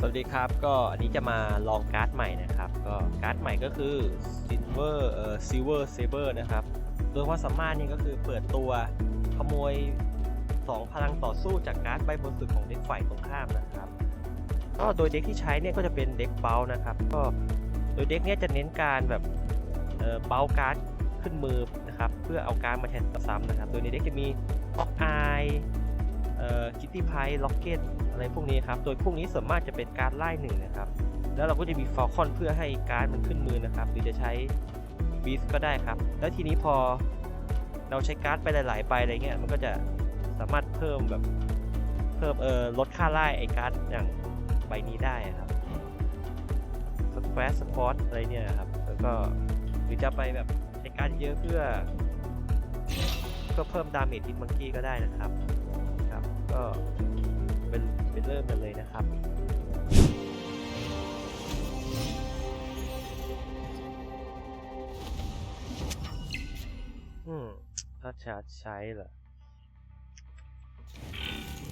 สวัสดีครับก็อันนี้จะมาลองการ์ดใหม่นะครับ ก็การ์ดใหม่ก็คือ Silver เอ่อ Silver Saber นะครับโดยความสามารถนี่ก็คือเปิดตัวขโมย 2 พลังต่อสู้จากการ์ดใบบนสุดของเด็กฝ่ายตรงข้ามนะครับก็โดยเด็กที่ใช้เนี่ยก็จะเป็นเด็กเบลนะครับ ก็โดยเด็กเนี่ยจะเน้นการแบบเอ่อเบลการ์ดขึ้นมือนะครับ เพื่อเอาการ์ดมาแทนซ้ำนะครับ โดยในเด็กจะมีออกไอเอ่อ คิตตี้ไพล็อกเก็ตอะไรพวกนี้ครับ โดยพวกนี้ส่วนมากจะเป็นการไล่หนึ่งนะครับ แล้วเราก็จะมีฟอลคอนเพื่อให้การ์ดมันขึ้นมือนะครับ หรือจะใช้บีสก็ได้ครับ แล้วทีนี้พอเราใช้การ์ดไปหลายๆใบอะไรเงี้ย มันก็จะสามารถเพิ่มแบบเพิ่มเอ่อลดค่าไล่ไอ้การ์ดอย่างใบนี้ได้ครับสแควร์สปอตอะไรเนี่ยครับ แล้วก็หรือจะไปแบบใช้การ์ดเยอะเพื่อเพื่อเพิ่มดาเมจทิมังกี้ก็ได้นะครับ ก็เป็นเป็นเริ่มกันเลยนะครับ อืม ถ้าจะใช้เหรอ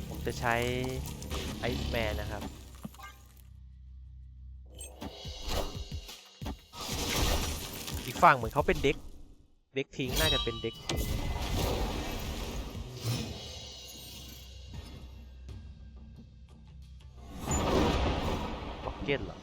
ผมจะใช้ไอซ์แมนนะครับอีกฝั่งเหมือนเขาเป็นเด็ก เด็กทิ้งน่าจะเป็นเด็กทิ้ง เก็ตเหรอ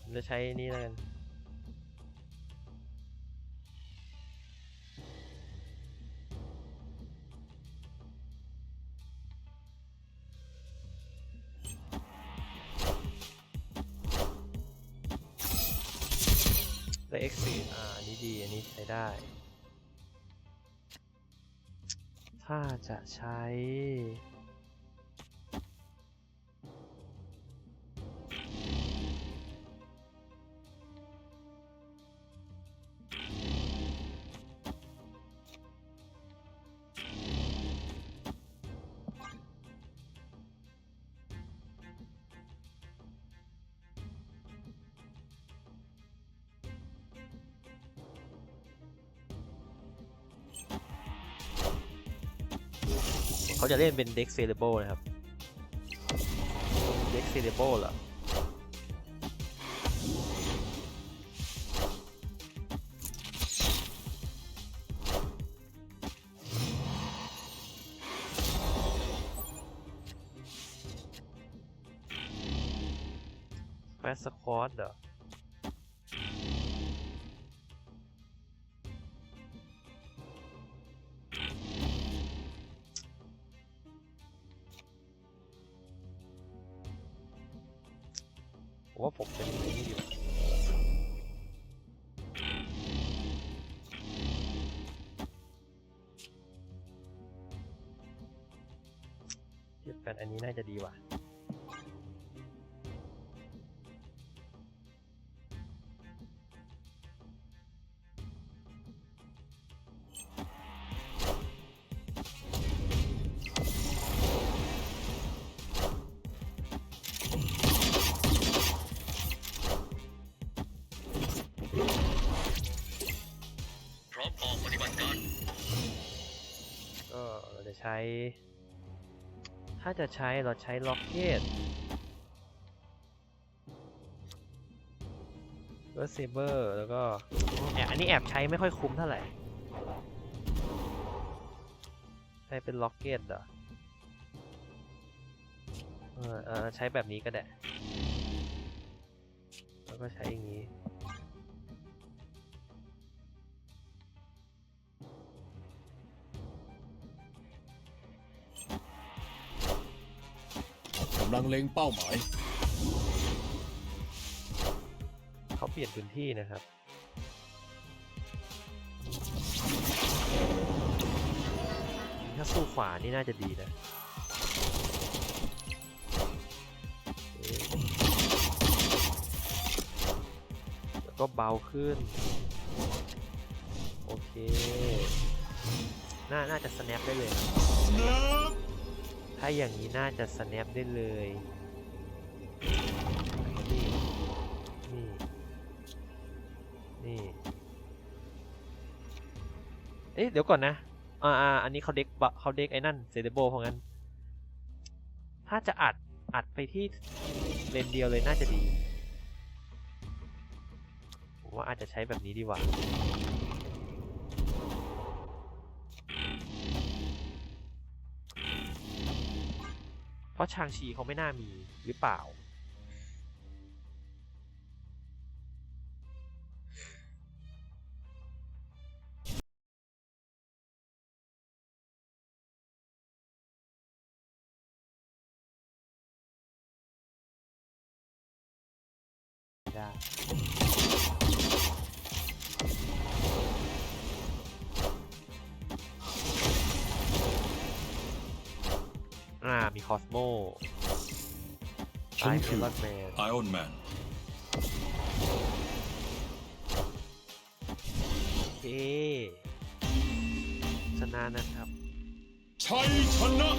ผมจะใช้นี่แล้วกัน X4 อ่าอันนี้ดี อันนี้ใช้ได้ ถ้าจะใช้ เขาจะเล่นเป็นเด็กเซเลโบนะครับ เด็กเซเลโบเหรอแฟสสควอตเหรอ ผมว่าผมจะมีนี่ดีกว่าเทียบกันอันนี้น่าจะดีว่ะ ใช้ ถ้าจะใช้เราใช้ล็อกเก็ตเวอร์เซเบอร์แล้วก็แอบอันนี้แอบใช้ไม่ค่อยคุ้มเท่าไหร่ ใช้เป็นล็อกเก็ตเหรอเออเออใช้แบบนี้ก็ได้ แล้วก็ใช้อย่างนี้ำลังเล็งเป้าหมาย เขาเปลี่ยนพื้นที่นะครับ ถ้าสู้ขวานี่น่าจะดีนะโอเคแล้วก็เบาขึ้น โอเค น่าน่าจะ snap ได้เลยครับ ถ้าอย่างนี้น่าจะสแนปได้เลยนี่นี่นี่ เอ๊ะ เดี๋ยวก่อนนะ อ่าอันนี้เขาเด็กเขาเด็กไอ้นั่นเซเดโบเพราะงั้น ถ้าจะอัด อัดไปที่เลนเดียวเลยน่าจะดี ผมว่าอาจจะใช้แบบนี้ดีกว่า ราะชางชีเขาไม่น่ามีหรือเปล่า ได้ คอสโมฉันคือรอนแมนไอออนแมนโอเคชนะนะครับ ชัยชนะ